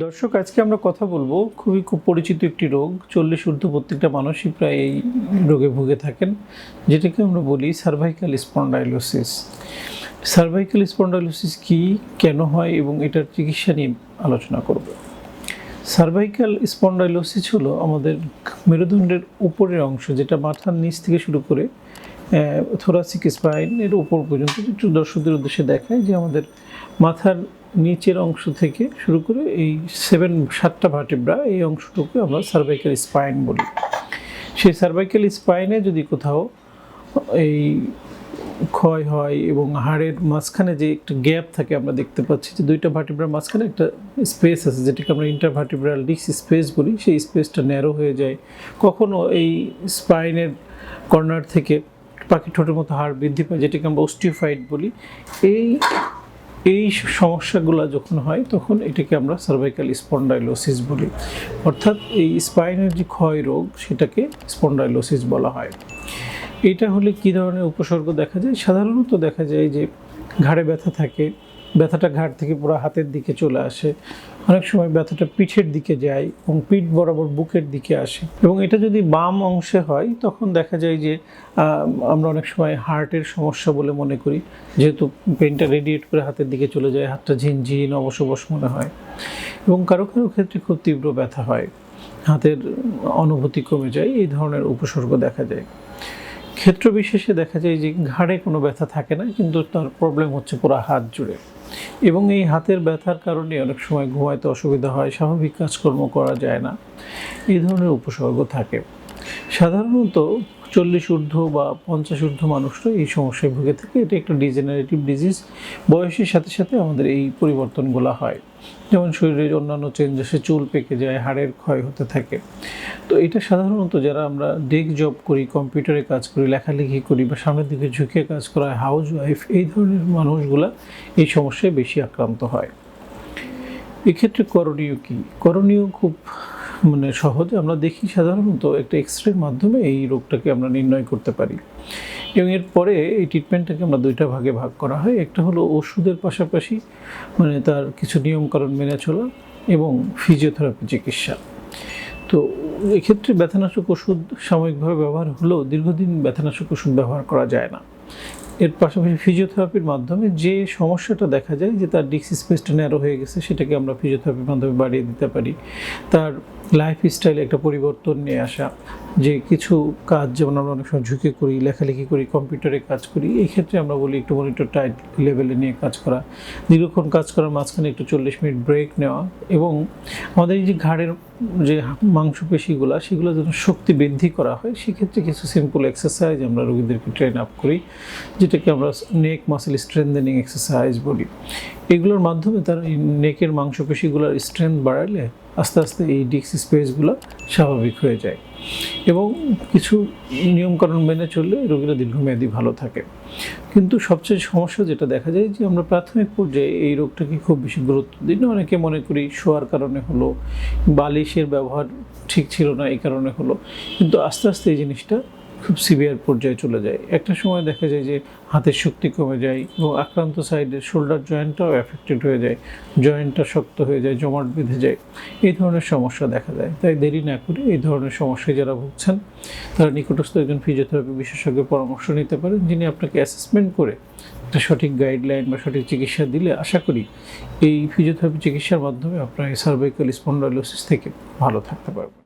দর্শক, আজকে আমরা কথা বলব খুবই খুব পরিচিত একটি রোগ। চল্লিশ ঊর্ধ্ব প্রত্যেকটা মানুষই প্রায় এই রোগে ভুগে থাকেন, যেটাকে আমরা বলি সার্ভাইকাল স্পন্ডাইলোসিস সার্ভাইকাল স্পন্ডাইলোসিস কি, কেন হয় এবং এটার চিকিৎসা নিয়ে আলোচনা করব। সার্ভাইকাল স্পন্ডাইলোসিস হলো আমাদের মেরুদণ্ডের উপরের অংশ, যেটা মাথার নিচ থেকে শুরু করে থোরাসিক স্পাইনের উপর পর্যন্ত। দর্শকদের উদ্দেশ্যে দেখায় যে আমাদের মাথার নিচের অংশ থেকে শুরু করে এই সেভেন সাতটা ভার্টিব্রা এই অংশটুকু আমরা সার্ভাইকাল স্পাইন বলি। সেই সার্ভাইকাল স্পাইনে যদি কোথাও এই ক্ষয় হয় এবং হাড়ের মাঝখানে যে একটা গ্যাপ থাকে, আমরা দেখতে পাচ্ছি যে দুইটা ভার্টিব্রার মাঝখানে একটা স্পেস আছে, যেটাকে আমরা ইন্টারভার্টিব্রাল ডিস্ক স্পেস বলি। সেই স্পেসটা ন্যারো হয়ে যায়। কখনো এই স্পাইনের কর্নার থেকে পাখি ঠোঁটের মতো হাড় বৃদ্ধি পায়, যেটাকে আমরা অস্টিওফাইড বলি। এই এই সমস্যাগুলো যখন হয়, তখন এটাকে আমরা সার্ভাইকাল স্পন্ডাইলোসিস বলি। অর্থাৎ এই স্পাইনের যে ক্ষয় রোগ, সেটাকে স্পন্ডাইলোসিস বলা হয়। এটা হলে কি ধরনের উপসর্গ দেখা যায়? সাধারণত দেখা যায় যে ঘাড়ে ব্যথা থাকে, ব্যথাটা ঘাড় থেকে পুরো হাতের দিকে চলে আসে। অনেক সময় ব্যথাটা পিঠের দিকে যায় এবং পিঠ বরাবর বুকের দিকে আসে। এবং এটা যদি বাম অংশে হয়, তখন দেখা যায় যে আমরা অনেক সময় হার্টের সমস্যা বলে মনে করি। যেহেতু পেনটা রেডিয়েট করে হাতের দিকে চলে যায়, হাতটা ঝিনঝিন অবশ অবশ মনে হয়। এবং কারও কারও ক্ষেত্রে খুব তীব্র ব্যথা হয়। হাতের অনুভূতি কমে যায়, এই ধরনের উপসর্গ দেখা যায়। ক্ষেত্র বিশেষে দেখা যায় যে ঘাড়ে কোনো ব্যথা থাকে না, কিন্তু তার প্রবলেম হচ্ছে পুরো হাত জুড়ে। এবং এই হাতের ব্যথার কারণে অনেক সময় ঘুমাইতে অসুবিধা হয়, স্বাভাবিক কাজকর্ম করা যায় না। এই ধরনের উপসর্গ থাকে। সাধারণত চল্লিশ ঊর্ধ্ব বা পঞ্চাশ ঊর্ধ্ব মানুষরা এই সমস্যায় ভুগে থাকে। এটা একটা ডিজেনারেটিভ ডিজিজ বয়সের সাথে সাথে আমাদের এই পরিবর্তনগুলো হয়। যেমন শরীরের অন্যান্য চেঞ্জ আসে, চুল পেকে যায়, হাড়ের ক্ষয় হতে থাকে। তো এটা সাধারণত যারা আমরা ডেস্ক জব করি কম্পিউটারে কাজ করি, লেখালেখি করি বা সামনের দিকে ঝুঁকে কাজ করা হাউস ওয়াইফ এই ধরনের মানুষগুলা এই সমস্যায় বেশি আক্রান্ত হয়। এক্ষেত্রে করণীয় কী? করণীয় খুব মানে সহজে আমরা দেখি সাধারণত একটা এক্স রের মাধ্যমে এই রোগটাকে আমরা নির্ণয় করতে পারি। এবং এরপরে এই ট্রিটমেন্টটাকে আমরা দুইটা ভাগে ভাগ করা হয়। একটা হলো ওষুধের পাশাপাশি মানে তার কিছু নিয়মকানুন মেনে চলা এবং ফিজিওথেরাপি চিকিৎসা। তো এক্ষেত্রে ব্যথানাশক ওষুধ সাময়িকভাবে ব্যবহার হলেও দীর্ঘদিন ব্যথানাশক ওষুধ ব্যবহার করা যায় না। এর পাশাপাশি ফিজিওথেরাপির মাধ্যমে যে সমস্যাটা দেখা যায় যে তার ডিক্স স্পেসটা ন্যারো হয়ে গেছে, সেটাকে আমরা ফিজিওথেরাপির মাধ্যমে বাড়িয়ে দিতে পারি। তার লাইফ স্টাইলে একটা পরিবর্তন নিয়ে আসা যে কিছু কাজ, যেমন আমরা অনেক সময় ঝুঁকে করি, লেখালেখি করি, কম্পিউটারে কাজ করি এই ক্ষেত্রে আমরা বলি একটু মনিটর টাইট লেভেলে নিয়ে কাজ করা। দীর্ঘক্ষণ কাজ করার মাঝখানে একটু চল্লিশ মিনিট ব্রেক নেওয়া এবং আমাদের এই যে ঘাড়ের যে মাংসপেশিগুলো, সেগুলো যেন শক্তি বৃদ্ধি করা হয়, সেক্ষেত্রে কিছু সিম্পল এক্সারসাইজ আমরা রোগীদেরকে ট্রেন আপ করি, যেটাকে আমরা নেক মাসেল স্ট্রেংথেনিং এক্সারসাইজ বলি। এগুলোর মাধ্যমে তার নেকের মাংসপেশিগুলোর স্ট্রেংথ বাড়ালে আস্তে আস্তে এই ডিক্স স্পেসগুলো স্বাভাবিক হয়ে যায় এবং কিছু নিয়মকানুন মেনে চললে রোগীরা দীর্ঘমেয়াদী ভালো থাকে। কিন্তু সবচেয়ে সমস্যা যেটা দেখা যায় যে আমরা প্রাথমিক পর্যায়ে এই রোগটাকে খুব বেশি গুরুত্ব দিই না। অনেকে মনে করি শোয়ার কারণে হলো, বালিশের ব্যবহার ঠিক ছিল না এই কারণে হলো। কিন্তু আস্তে আস্তে এই জিনিসটা খুব সিভিয়ার পর্যায়ে চলে যায়। একটা সময় দেখা যায় যে হাতের শক্তি কমে যায় এবং আক্রান্ত সাইডের শোল্ডার জয়েন্টটাও অ্যাফেক্টেড হয়ে যায় জয়েন্টটা শক্ত হয়ে যায়, জমাট বেঁধে যায়। এই ধরনের সমস্যা দেখা যায় তাই দেরি না করে এই ধরনের সমস্যায় যারা ভুগছেন, তারা নিকটস্থ একজন ফিজিওথেরাপি বিশেষজ্ঞের পরামর্শ নিতে পারেন, যিনি আপনাকে অ্যাসেসমেন্ট করে একটা সঠিক গাইডলাইন বা সঠিক চিকিৎসা দিলে আশা করি এই ফিজিওথেরাপি চিকিৎসার মাধ্যমে আপনার এই সার্ভাইকাল স্পন্ডাইলোসিস থেকে ভালো থাকতে পারবেন।